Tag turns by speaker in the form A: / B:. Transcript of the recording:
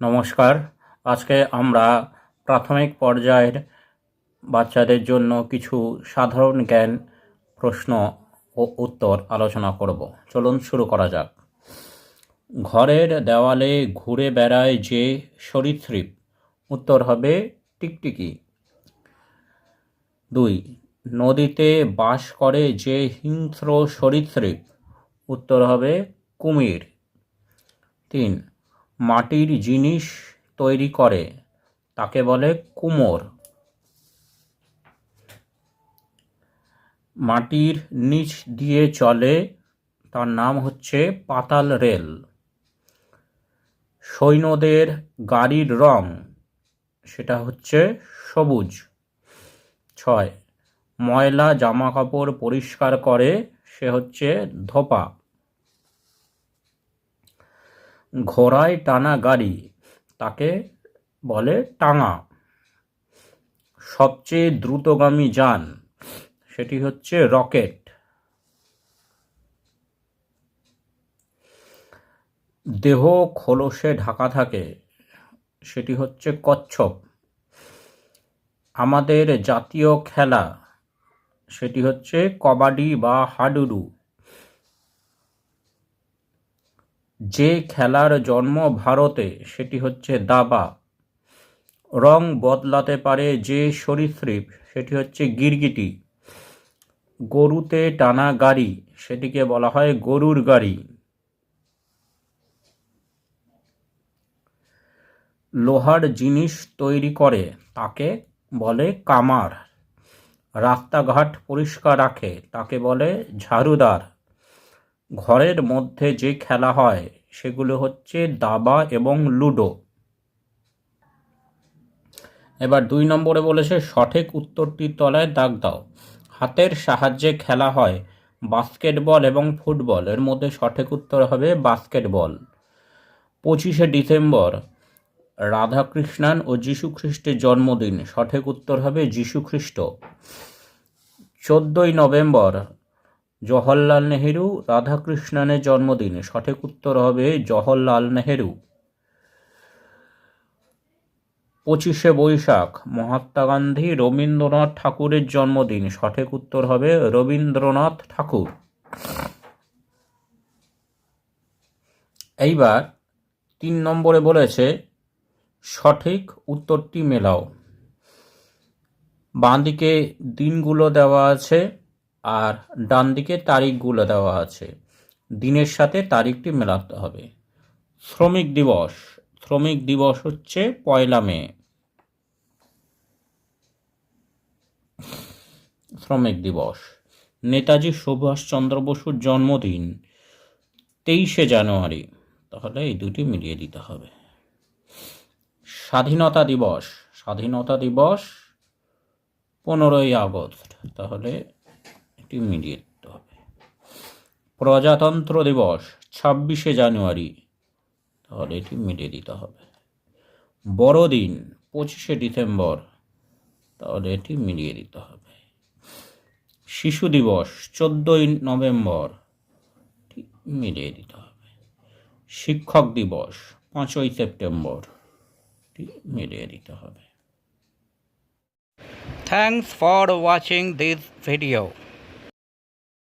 A: নমস্কার। আজকে আমরা প্রাথমিক পর্যায়ের বাচ্চাদের জন্য কিছু সাধারণ জ্ঞান প্রশ্ন ও উত্তর আলোচনা করব। চলুন শুরু করা যাক। ঘরের দেওয়ালে ঘুরে বেড়ায় যে সরীসৃপ উত্তর হবে টিকটিকি। দুই, নদীতে বাস করে যে হিংস্র সরীসৃপ উত্তর হবে কুমির। তিন মাটির জিনিস তৈরি করে, তাকে বলে কুমোর। মাটির নিচ দিয়ে চলে, তার নাম হচ্ছে পাতাল রেল। সৈন্যদের গাড়ির রং, সেটা হচ্ছে সবুজ। ছয়, ময়লা জামা কাপড় পরিষ্কার করে, সে হচ্ছে ধোপা। ঘোড়ায় টানা গাড়ি, তাকে বলে টাঙা। সবচেয়ে দ্রুতগামী যান, সেটি হচ্ছে রকেট। দেহ খোলসে ঢাকা থাকে, সেটি হচ্ছে কচ্ছপ। আমাদের জাতীয় খেলা, সেটি হচ্ছে কবাডি বা হাডুডু। যে খেলার জন্ম ভারতে, সেটি হচ্ছে দাবা। রং বদলাতে পারে যে সরীসৃপ, সেটি হচ্ছে গিরগিটি। গরুতে টানা গাড়ি, সেটিকে বলা হয় গরুর গাড়ি। লোহার জিনিস তৈরি করে, তাকে বলে কামার। রাস্তাঘাট পরিষ্কার রাখে, তাকে বলে ঝাড়ুদার। ঘরের মধ্যে যে খেলা হয়, সেগুলো হচ্ছে দাবা এবং লুডো। এবার দুই নম্বরে বলেছে, সঠিক উত্তরটির তলায় দাগ দাও। হাতের সাহায্যে খেলা হয় বাস্কেটবল এবং ফুটবল। এর মধ্যে সঠিক উত্তর হবে বাস্কেটবল। পঁচিশে ডিসেম্বর, রাধাকৃষ্ণান ও খ্রিস্টের জন্মদিন। সঠিক উত্তর হবে খ্রিস্ট চোদ্দোই নভেম্বর জওহরলাল নেহেরু, রাধাকৃষ্ণনের জন্মদিন। সঠিক উত্তর হবে জওহরলাল নেহেরু। পঁচিশে বৈশাখ, মহাত্মা গান্ধী, রবীন্দ্রনাথ ঠাকুরের জন্মদিন। সঠিক উত্তর হবে রবীন্দ্রনাথ ঠাকুর। এইবার তিন নম্বরে বলেছে, সঠিক উত্তরটি মেলাও। বাঁদিকে দিনগুলো দেওয়া আছে। আর ডান দিকে তারিখগুলো দেওয়া আছে। দিনের সাথে তারিখটি মেলাতে হবে। শ্রমিক দিবস। শ্রমিক দিবস হচ্ছে পয়লা মে। শ্রমিক দিবস। নেতাজি সুভাষচন্দ্র বসুর জন্মদিন, তেইশে জানুয়ারি। তাহলে এই দুটি মিলিয়ে দিতে হবে। স্বাধীনতা দিবস। স্বাধীনতা দিবস পনেরোই আগস্ট। তাহলে এটি মিলিয়ে দিতে হবে। প্রজাতন্ত্র দিবস, ছাব্বিশে জানুয়ারি। তাহলে এটি মিলিয়ে দিতে হবে। বড়দিন, পঁচিশে ডিসেম্বর। তাহলে এটি মিলিয়ে দিতে হবে। শিশু দিবস, চোদ্দোই নভেম্বর। মিলিয়ে দিতে হবে। শিক্ষক দিবস, পাঁচই সেপ্টেম্বর। মিলিয়ে দিতে হবে।
B: Thanks for watching this video.